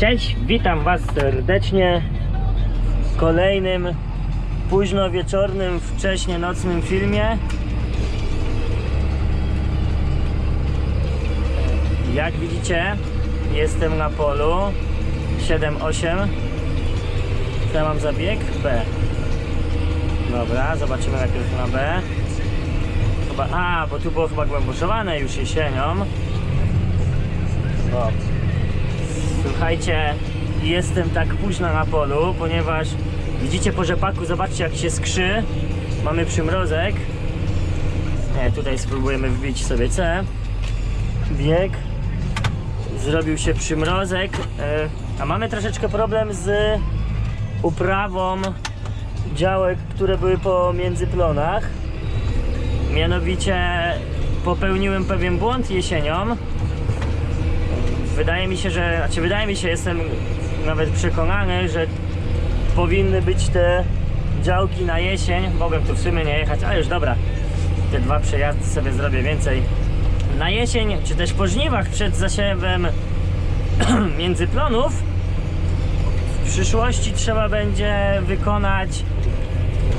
Cześć, witam Was serdecznie w kolejnym późno wieczornym, wcześnie nocnym filmie. Jak widzicie, jestem na polu 7-8. Co ja mam za bieg? B. Dobra, zobaczymy najpierw na B. Chyba, a, bo tu było chyba głęboszowane już jesienią. O. Słuchajcie, jestem tak późno na polu, ponieważ widzicie po rzepaku, zobaczcie jak się skrzy. Mamy przymrozek. Nie, tutaj spróbujemy wbić sobie C. Bieg. Zrobił się przymrozek. e, A mamy troszeczkę problem z uprawą działek, które były po międzyplonach. Mianowicie popełniłem pewien błąd jesienią. Wydaje mi się, że, znaczy wydaje mi się, jestem nawet przekonany, że powinny być te działki na jesień. Mogłem tu w sumie nie jechać, ale już dobra. Te dwa przejazdy sobie zrobię więcej. Na jesień, czy też po żniwach przed zasiewem międzyplonów w przyszłości trzeba będzie wykonać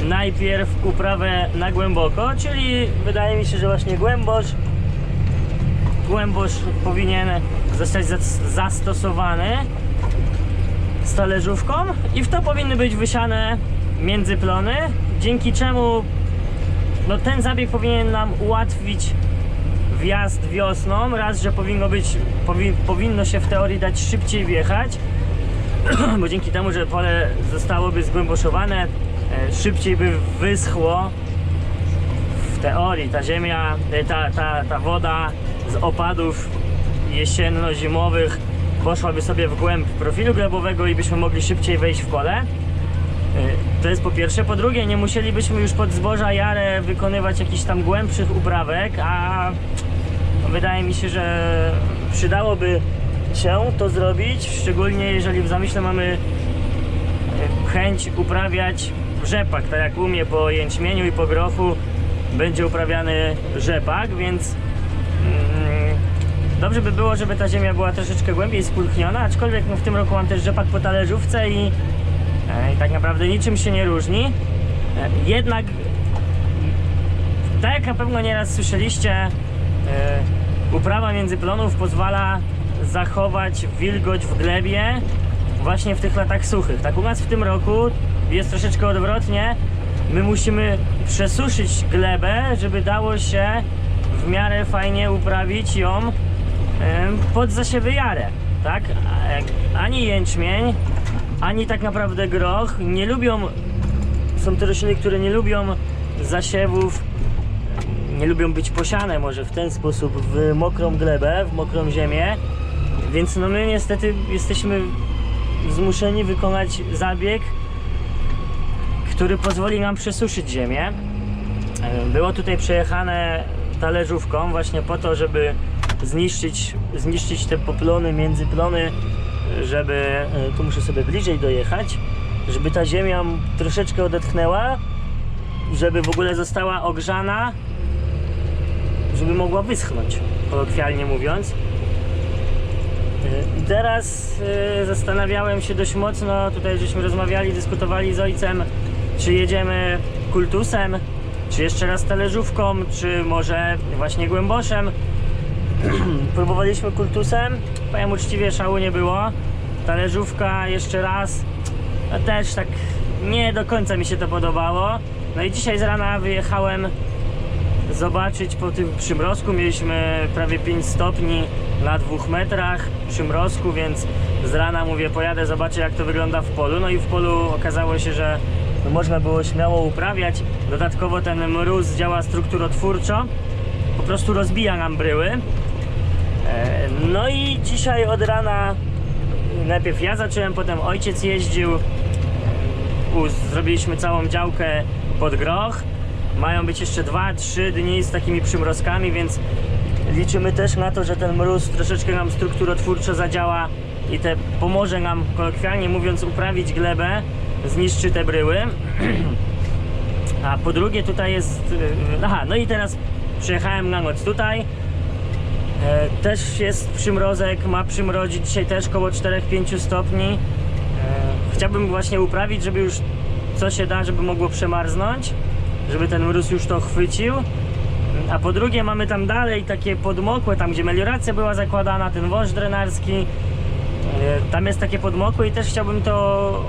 najpierw uprawę na głęboko, czyli wydaje mi się, że właśnie głębosz głębosz powinien zostać zas- zastosowany z talerzówką i w to powinny być wysiane międzyplony, dzięki czemu no, ten zabieg powinien nam ułatwić wjazd wiosną, raz, że powinno być, powi, powinno się w teorii dać szybciej wjechać, bo dzięki temu, że pole zostałoby zgłęboszowane, e, szybciej by wyschło. W teorii ta ziemia, e, ta, ta, ta woda z opadów jesienno-zimowych poszłaby sobie w głęb profilu glebowego i byśmy mogli szybciej wejść w pole. E, To jest po pierwsze. Po drugie, nie musielibyśmy już pod zboża jarę wykonywać jakichś tam głębszych uprawek, a wydaje mi się, że przydałoby się to zrobić, szczególnie jeżeli w zamyśle mamy e, chęć uprawiać rzepak, tak jak u mnie po jęczmieniu i po grochu będzie uprawiany rzepak, więc mm, dobrze by było, żeby ta ziemia była troszeczkę głębiej spulchniona, aczkolwiek no, w tym roku mam też rzepak po talerzówce i, e, i tak naprawdę niczym się nie różni. E, jednak tak jak na pewno nieraz słyszeliście, e, uprawa międzyplonów pozwala zachować wilgoć w glebie właśnie w tych latach suchych. Tak u nas w tym roku jest troszeczkę odwrotnie. My musimy przesuszyć glebę, żeby dało się w miarę fajnie uprawić ją pod zasiewy jarę, tak? Ani jęczmień, ani tak naprawdę groch nie lubią, są te rośliny, które nie lubią zasiewów nie lubią być posiane może w ten sposób w mokrą glebę, w mokrą ziemię. Więc no my niestety jesteśmy zmuszeni wykonać zabieg, który pozwoli nam przesuszyć ziemię. Było tutaj przejechane talerzówką właśnie po to, żeby zniszczyć, zniszczyć te poplony, międzyplony, żeby, e, tu muszę sobie bliżej dojechać, żeby ta ziemia troszeczkę odetchnęła, żeby w ogóle została ogrzana żeby mogła wyschnąć, kolokwialnie mówiąc. Yy, I teraz yy, zastanawiałem się dość mocno, tutaj żeśmy rozmawiali, dyskutowali z ojcem, czy jedziemy kultusem, czy jeszcze raz talerzówką, czy może właśnie głęboszem. Próbowaliśmy kultusem, powiem uczciwie, szału nie było. Talerzówka jeszcze raz, no też tak nie do końca mi się to podobało. No i dzisiaj z rana wyjechałem zobaczyć po tym przymrozku. Mieliśmy prawie 5 stopni na dwóch metrach przymrozku, więc z rana mówię, pojadę, zobaczę jak to wygląda w polu. No i w polu okazało się, że można było śmiało uprawiać. Dodatkowo ten mróz działa strukturotwórczo, po prostu rozbija nam bryły. E, No i dzisiaj od rana najpierw ja zacząłem, potem ojciec jeździł. Zrobiliśmy całą działkę pod groch. Mają być jeszcze 2-3 dni z takimi przymrozkami, więc liczymy też na to, że ten mróz troszeczkę nam strukturotwórczo zadziała i te pomoże nam, kolokwialnie mówiąc, uprawić glebę, zniszczy te bryły. A po drugie tutaj jest... yy, Aha, no i teraz przyjechałem na noc tutaj. E, Też jest przymrozek, ma przymrodzić dzisiaj też koło 4-5 stopni. E, Chciałbym właśnie uprawić, żeby już co się da, żeby mogło przemarznąć, żeby ten mróz już to chwycił. A po drugie mamy tam dalej takie podmokłe, tam gdzie melioracja była zakładana, ten wąż drenarski. E, Tam jest takie podmokłe i też chciałbym to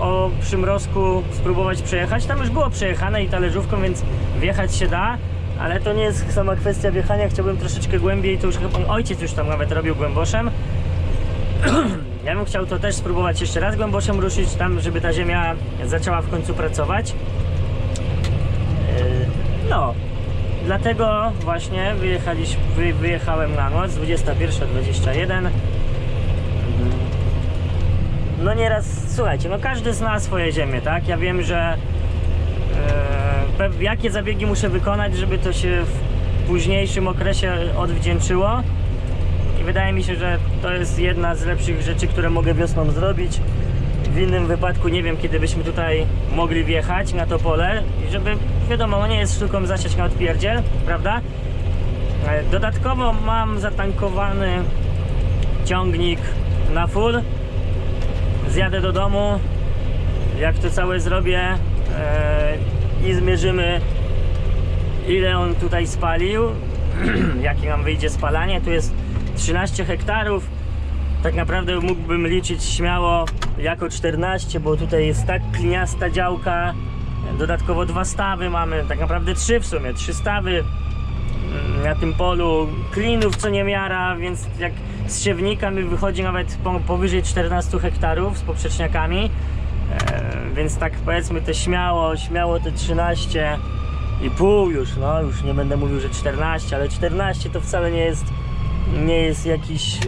o przymrozku spróbować przejechać. Tam już było przejechane i talerzówką, więc wjechać się da, ale to nie jest sama kwestia wjechania. Chciałbym troszeczkę głębiej, to już chyba ojciec już tam nawet robił głęboszem. Ja bym chciał to też spróbować jeszcze raz głęboszem ruszyć tam, żeby ta ziemia zaczęła w końcu pracować. Yy, No, dlatego właśnie wyjechaliśmy, wy, wyjechałem na noc, 21.21. No nieraz, słuchajcie, no każdy zna swoje ziemię, tak? Ja wiem, że jakie zabiegi muszę wykonać, żeby to się w późniejszym okresie odwdzięczyło. I wydaje mi się, że to jest jedna z lepszych rzeczy, które mogę wiosną zrobić. W innym wypadku nie wiem, kiedy byśmy tutaj mogli wjechać na to pole. Żeby, wiadomo, no nie jest sztuką zasiać na odpierdziel, prawda? E, Dodatkowo mam zatankowany ciągnik na full. Zjadę do domu, jak to całe zrobię e, i zmierzymy ile on tutaj spalił, jakie nam wyjdzie spalanie. Tu jest 13 hektarów. Tak naprawdę mógłbym liczyć śmiało jako 14, bo tutaj jest tak kliniasta działka. Dodatkowo dwa stawy mamy, tak naprawdę trzy w sumie, trzy stawy mm, na tym polu klinów co nie miara, więc jak z siewnika mi wychodzi nawet po, powyżej 14 hektarów z poprzeczniakami. E, więc tak powiedzmy te śmiało, śmiało te 13 i pół już, no już nie będę mówił, że 14, ale 14 to wcale nie jest nie jest jakiś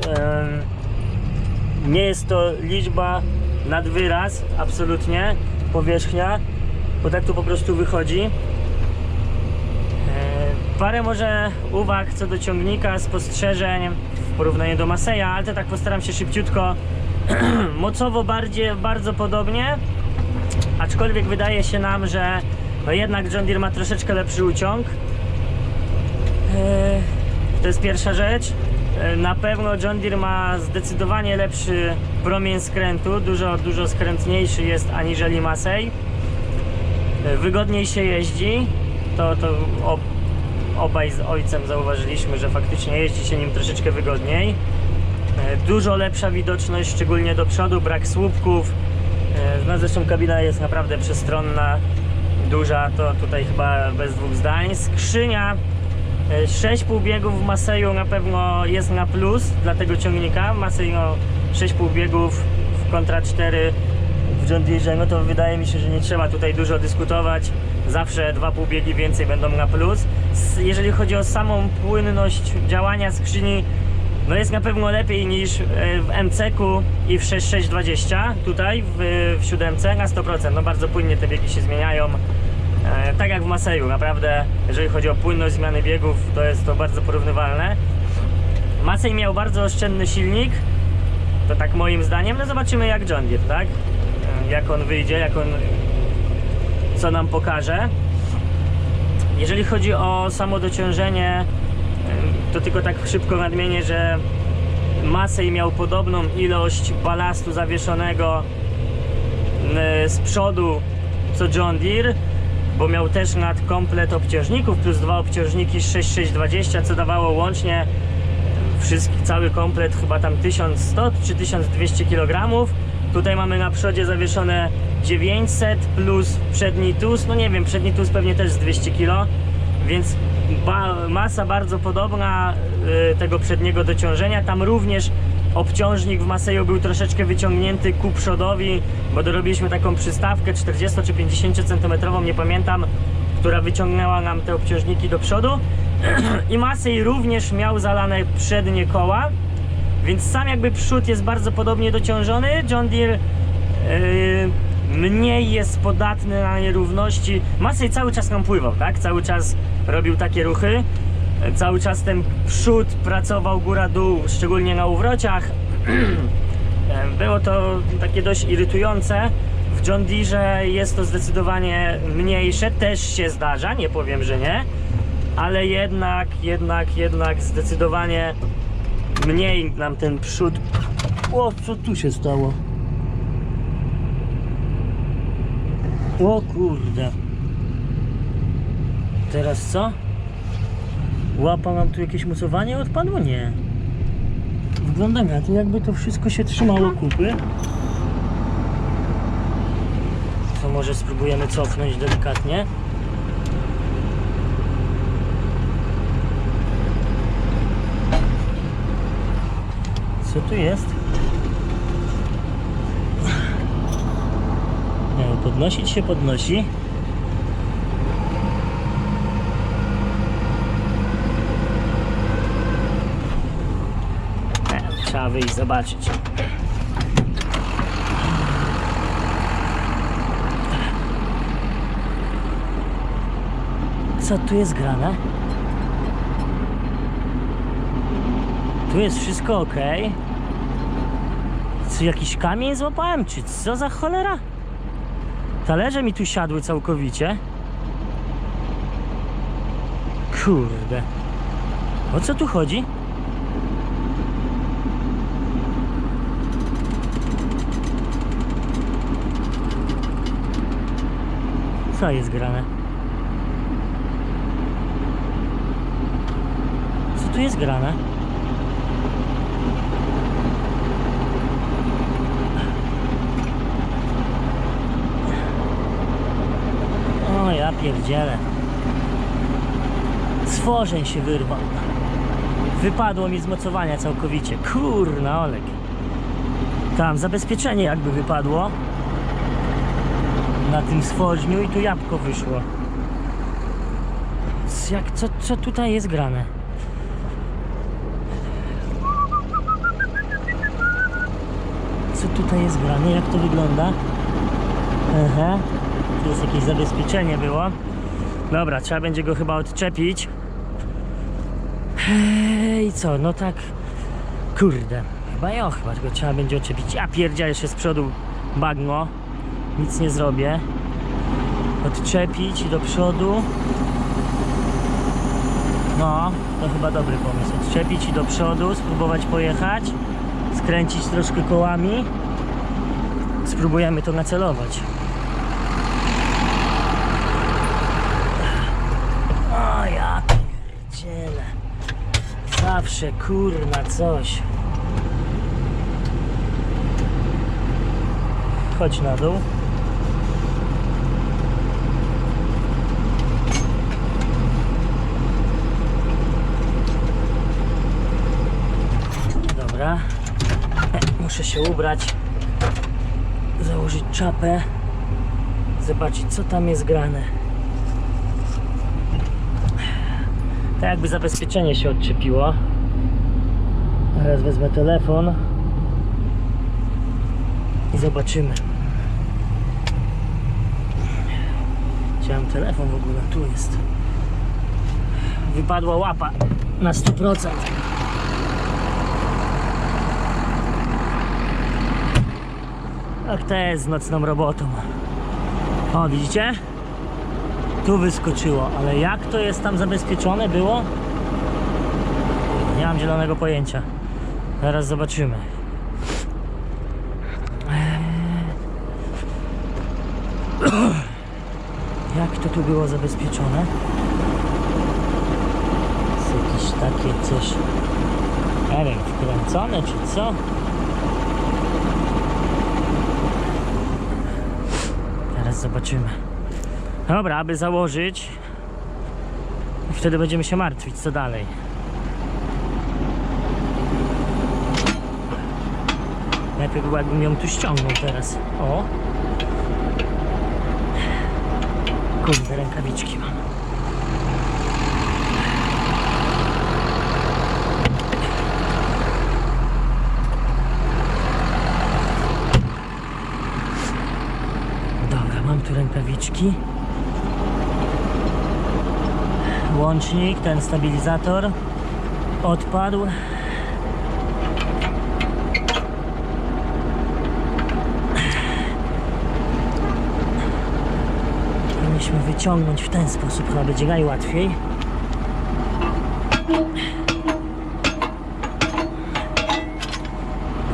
nie jest to liczba nad wyraz, absolutnie, powierzchnia, bo tak tu po prostu wychodzi. E, Parę może uwag co do ciągnika, spostrzeżeń w porównaniu do Maseja, ale to tak postaram się szybciutko. Mocowo bardziej, bardzo podobnie, aczkolwiek wydaje się nam, że no jednak John Deere ma troszeczkę lepszy uciąg. E, To jest pierwsza rzecz. E, Na pewno John Deere ma zdecydowanie lepszy promień skrętu, dużo, dużo skrętniejszy jest aniżeli Massey. E, Wygodniej się jeździ, to, to ob, obaj z ojcem zauważyliśmy, że faktycznie jeździ się nim troszeczkę wygodniej. E, Dużo lepsza widoczność, szczególnie do przodu, brak słupków. E, No zresztą kabina jest naprawdę przestronna, duża, to tutaj chyba bez dwóch zdań. Skrzynia 6 półbiegów w Maseju na pewno jest na plus dla tego ciągnika. Masej no 6 półbiegów kontra 4 w John Deere, no to wydaje mi się, że nie trzeba tutaj dużo dyskutować. Zawsze dwa półbiegi więcej będą na plus. Jeżeli chodzi o samą płynność działania skrzyni, no jest na pewno lepiej niż e, w MCK i w 6620 tutaj w, w 7 na 100%. No bardzo płynnie te biegi się zmieniają. E, tak jak w Maseju, naprawdę, jeżeli chodzi o płynność zmiany biegów, to jest to bardzo porównywalne. Masej miał bardzo oszczędny silnik, to tak moim zdaniem, no zobaczymy jak John Deere, tak? E, Jak on wyjdzie, jak on, co nam pokaże. Jeżeli chodzi o samo dociążenie, to tylko tak szybko nadmienię, że Masej miał podobną ilość balastu zawieszonego z przodu co John Deere, bo miał też nad komplet obciążników plus dwa obciążniki 6620, co dawało łącznie wszystki, cały komplet chyba tam 1100 czy 1200 kg. Tutaj mamy na przodzie zawieszone 900 plus przedni tus, no nie wiem, przedni tus pewnie też z 200 kg, więc ba masa bardzo podobna y, tego przedniego dociążenia. Tam również obciążnik w Maseju był troszeczkę wyciągnięty ku przodowi, bo dorobiliśmy taką przystawkę 40 czy 50 cm, nie pamiętam, która wyciągnęła nam te obciążniki do przodu. I Masej również miał zalane przednie koła, więc sam jakby przód jest bardzo podobnie dociążony. John Deere yy, mniej jest podatny na nierówności. Masej cały czas nam pływał, tak? Cały czas robił takie ruchy. Cały czas ten przód pracował góra-dół, szczególnie na uwrociach. Było to takie dość irytujące. W John Deere jest to zdecydowanie mniejsze, też się zdarza, nie powiem, że nie, ale jednak, jednak, jednak zdecydowanie mniej nam ten przód. O, co tu się stało? O kurde. Teraz co? Łapa nam tu jakieś mocowanie odpadło? Nie. Wygląda na to jakby to wszystko się trzymało kupy. To może spróbujemy cofnąć delikatnie. Co tu jest? Nie, podnosić się podnosi. Nie, Trzeba wyjść zobaczyć. Co tu jest grane? Tu jest wszystko ok. Co jakiś kamień złapałem? Czy co za cholera? Talerze mi tu siadły całkowicie. Kurde. O co tu chodzi? Co jest grane? Co tu jest grane? Pierdzielę. Stworzeń się wyrwał. Wypadło mi z mocowania całkowicie. Kurna Olek. Tam zabezpieczenie jakby wypadło. Na tym stworzniu i tu jabłko wyszło. Jak, co, co tutaj jest grane? Co tutaj jest grane? Jak to wygląda? Aha. Tu jest jakieś zabezpieczenie było. Dobra, trzeba będzie go chyba odczepić. I co, no tak. Kurde. Chyba jo, chyba go trzeba będzie odczepić. Ja pierdzia jeszcze z przodu bagno. Nic nie zrobię. Odczepić do przodu. No, to chyba dobry pomysł. Odczepić i do przodu, spróbować pojechać. Skręcić troszkę kołami. Spróbujemy to nacelować. O ja pierdzielę. Zawsze kurna coś. Chodź na dół. Dobra. Muszę się ubrać. Założyć czapę. Zobaczyć co tam jest grane. Tak jakby zabezpieczenie się odczepiło. Teraz wezmę telefon i zobaczymy. Chciałem telefon w ogóle, tu jest. Wypadła łapa na 100%. Tak to jest z nocną robotą. O, widzicie? Tu wyskoczyło, ale jak to jest tam zabezpieczone było? Nie mam zielonego pojęcia. Zaraz zobaczymy. Jak to tu było zabezpieczone? Jest jakieś takie coś, nie wiem, wkręcone czy co? Teraz zobaczymy. Dobra, aby założyć, wtedy będziemy się martwić, co dalej. Najpierw było jakbym ją tu ściągnął teraz. O! Kurde, rękawiczki mam. Dobra, mam tu rękawiczki. łącznik, ten stabilizator odpadł. Powinniśmy wyciągnąć w ten sposób, chyba będzie najłatwiej.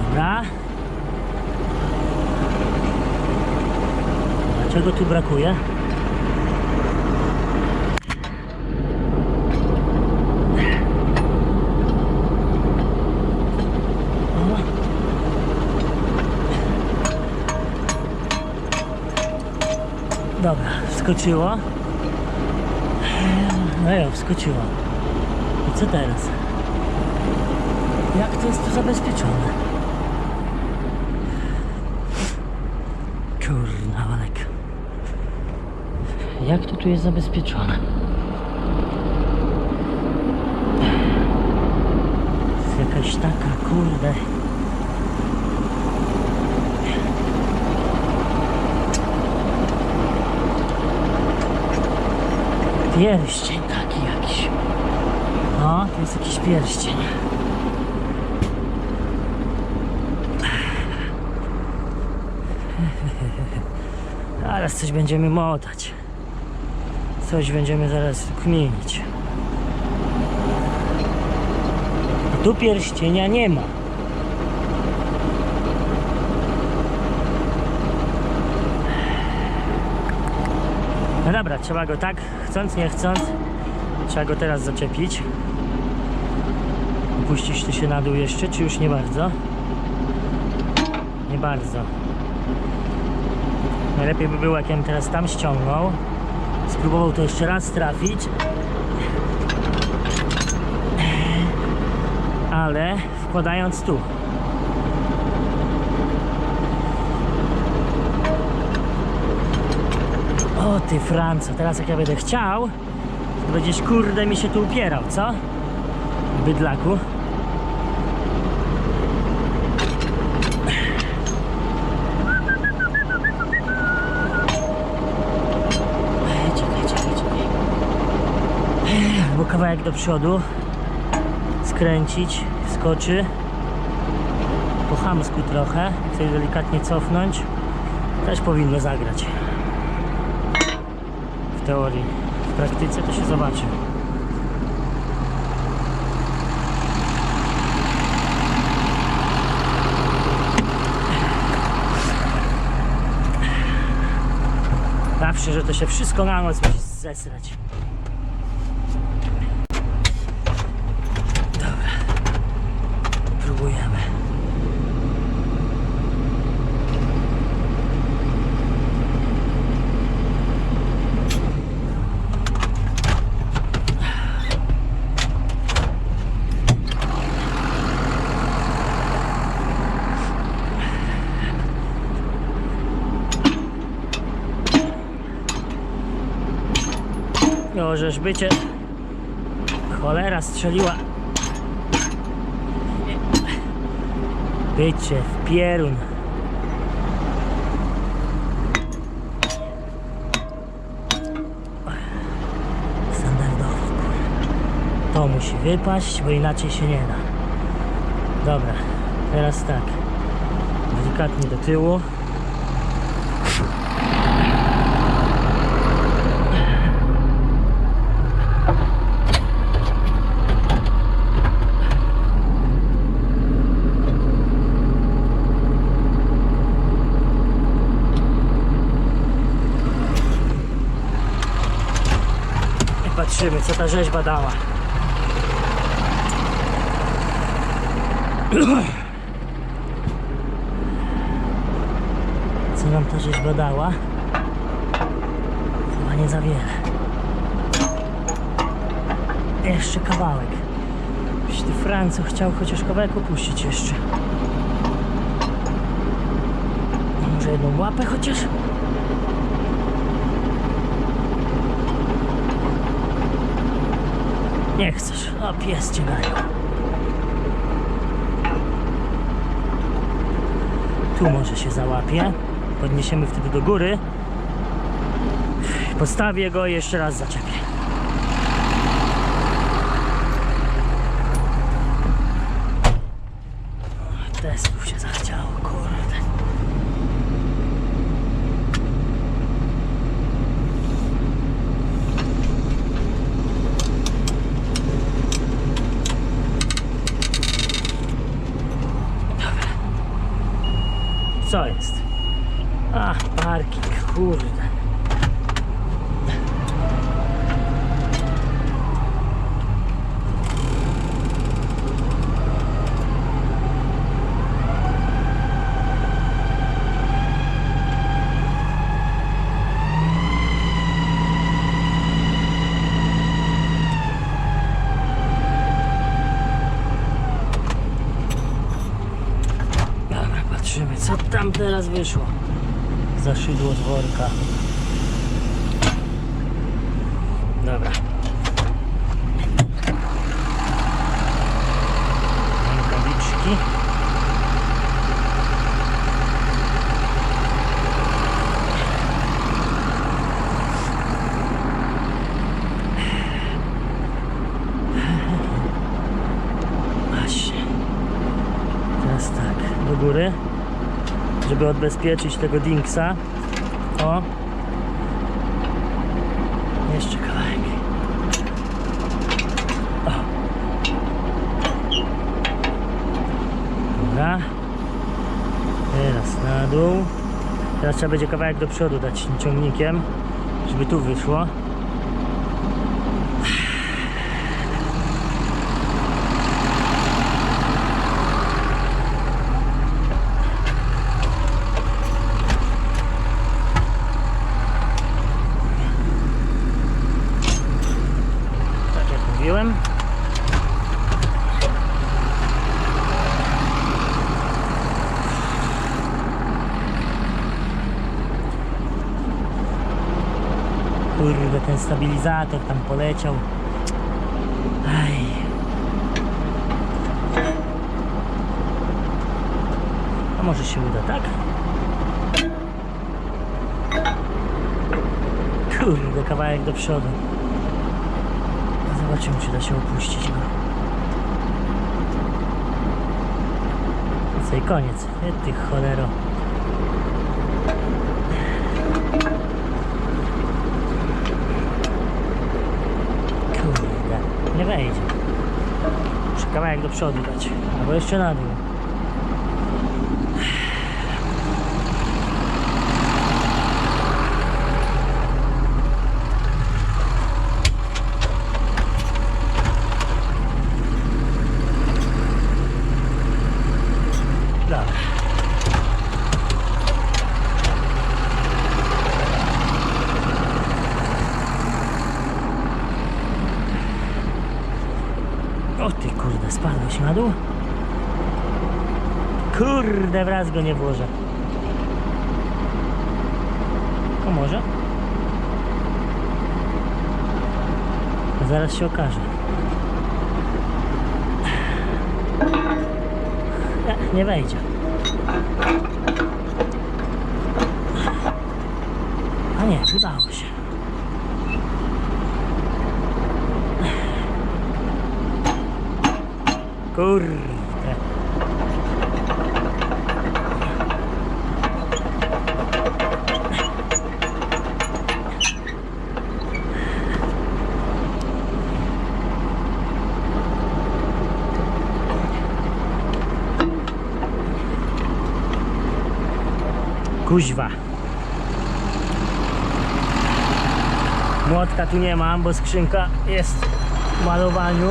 Dobra. Dlaczego tu brakuje? Dobra, wskoczyło. No jo, wskoczyło. I co teraz? Jak to jest tu zabezpieczone? Kurna, walek. Jak to tu jest zabezpieczone? Jest jakaś taka, kurde. Pierścień taki jakiś. O, tu jest jakiś pierścień. Zaraz coś będziemy motać. Coś będziemy zaraz kminić. Tu pierścienia nie ma. No dobra, trzeba go tak, chcąc nie chcąc, trzeba go teraz zaczepić. Puścić tu się na dół jeszcze, czy już nie bardzo? Nie bardzo. Najlepiej by było, jak ja teraz tam ściągnął. Spróbował to jeszcze raz trafić. Ale wkładając tu. O ty Franco, teraz jak ja będę chciał, to będziesz kurde mi się tu upierał, co? Bydlaku. Kawałek do przodu. Skręcić, skoczy. Po chamsku trochę. Chcę delikatnie cofnąć. Też powinno zagrać. Teorii. W praktyce to się zobaczy. Zawsze, że to się wszystko na noc musi zesrać. Dobra. Próbujemy. No, żeż bycie. Cholera strzeliła. Bycie w pierun. Standardowo. To musi wypaść, bo inaczej się nie da. Dobra, teraz tak. Delikatnie do tyłu. Patrzymy, co ta rzeźba dała. Co nam ta rzeźba dała? Chyba nie za wiele. Jeszcze kawałek. Jeśli Franco chciał chociaż kawałek opuścić jeszcze. Może jedną łapę chociaż? Nie chcesz. O, pies cię gonił. Tu może się załapie. Podniesiemy wtedy do góry. Postawię go i jeszcze raz zaczepię. O, Testów się zachciało, kurde. Co jest? Ach, parking, kurde. Dobra, patrzymy, co tam teraz wyszło. Za szydło. Dobra. Rękawiczki. Właśnie. Teraz tak, do góry, żeby odbezpieczyć tego Dinksa. O! Jeszcze kawałek. O! Dobra. Teraz na dół. Teraz trzeba będzie kawałek do przodu dać ciągnikiem, żeby tu wyszło. Tak jak mówiłem. Kurde, ten stabilizator tam poleciał. Aj. A może się uda, tak? Kurde, kawałek do przodu. Zobaczymy, czy da się opuścić go. Co i koniec. Ty cholero. Kurde, nie wejdzie. Muszę kawałek do przodu dać. Albo jeszcze na dół. Dobra. O ty spadłeś na? Kurde, wraz go nie włożę. O może? Zaraz się okaże. Nie, nie wejdzie. A nie, udało się. Kurde. Kuźwa. Młotka tu nie mam, bo skrzynka jest w malowaniu.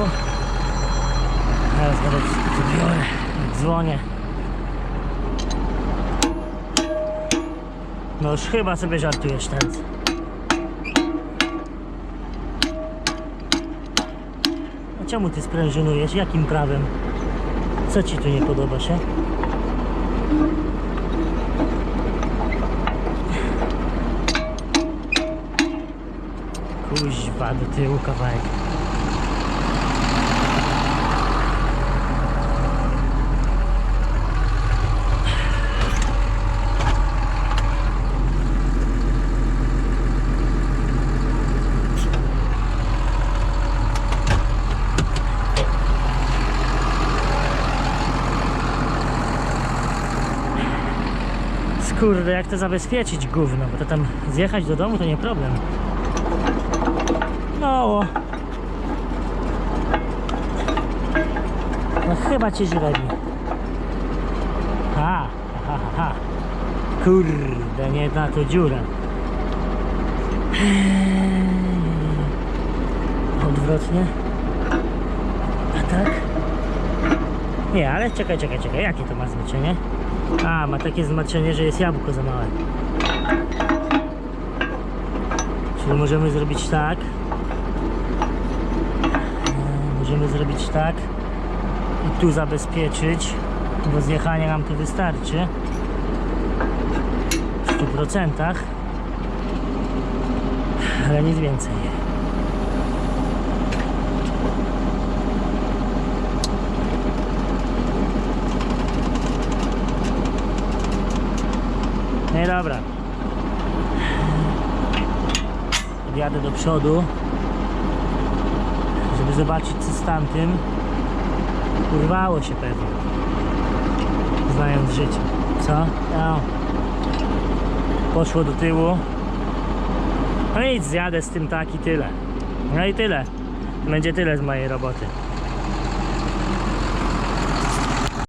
Teraz tu biorę, dzwonię. No już chyba sobie żartujesz teraz. A czemu ty sprężynujesz? Jakim prawem? Co ci tu nie podoba się? Kuźwa, do tyłu kawałek. Kurde, jak to zabezpieczyć gówno, bo to tam zjechać do domu to nie problem. No. No chyba cię źrebi. Ha, ha, ha, ha. Kurde, nie na to dziura. Odwrotnie. A tak? Nie, ale czekaj, czekaj, czekaj. Jakie to ma znaczenie? A, ma takie znaczenie, że jest jabłko za małe. Czyli możemy zrobić tak. Możemy zrobić tak. I tu zabezpieczyć, bo zjechanie nam to wystarczy. W 100%. Ale nic więcej. No dobra. Wjadę do przodu, żeby zobaczyć co z tamtym. Urwało się pewnie. Znając życie. Co? No. Poszło do tyłu. No nic, zjadę z tym tak i tyle. No i tyle. Będzie tyle z mojej roboty.